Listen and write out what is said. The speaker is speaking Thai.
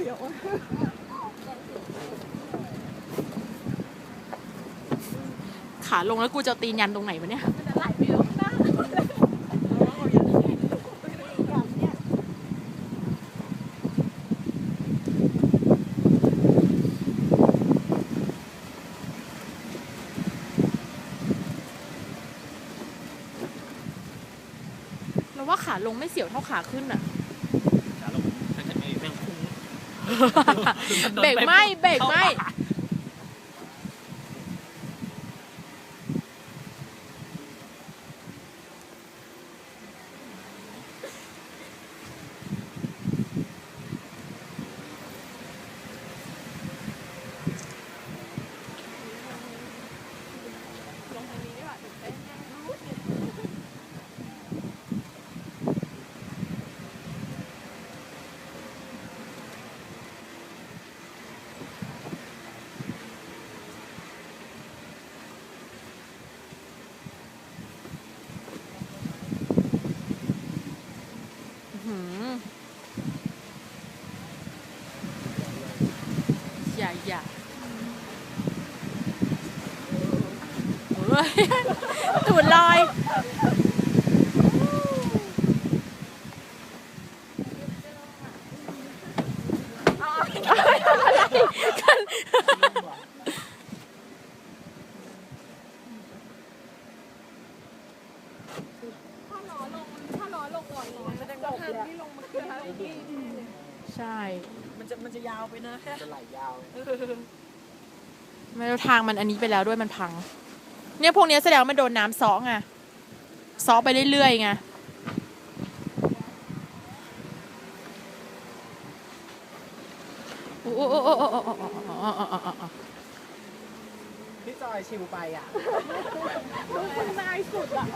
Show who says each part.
Speaker 1: สียว
Speaker 2: ขาลงแล้วกูจะตีนยันตรงไหนวะเนี่ย
Speaker 1: มันจะไหลไปข้างหน้า
Speaker 2: เราว่าขาลงไม่เสียวเท่าขาขึ้นอะ
Speaker 3: ขาลง เบ
Speaker 2: รกไม่เบรกไม่ อยากตูดลอย
Speaker 1: ถ้าล้อลงถ้าล้อลงลอยลอยแสดงว่าภาที่ลงมันคืออะไใช่
Speaker 4: มันจะมันจะยาวไปนะแค่
Speaker 3: จะไหลยาว
Speaker 2: ไม่รู้ทางมันอันนี้ไปแล้วด้วยมันพัง เนี่ยพวกเนี้ยแสดงว่ามันโดนน้ำซ้อไงซ้อไปเรื่อยๆไงโอ้โอ้โอ้โอ้โอ้โอ้โอ้โอ้โอ้โอ้โอ้
Speaker 4: พี่จอยชิวไปอะ
Speaker 1: คุณนายสุดอะ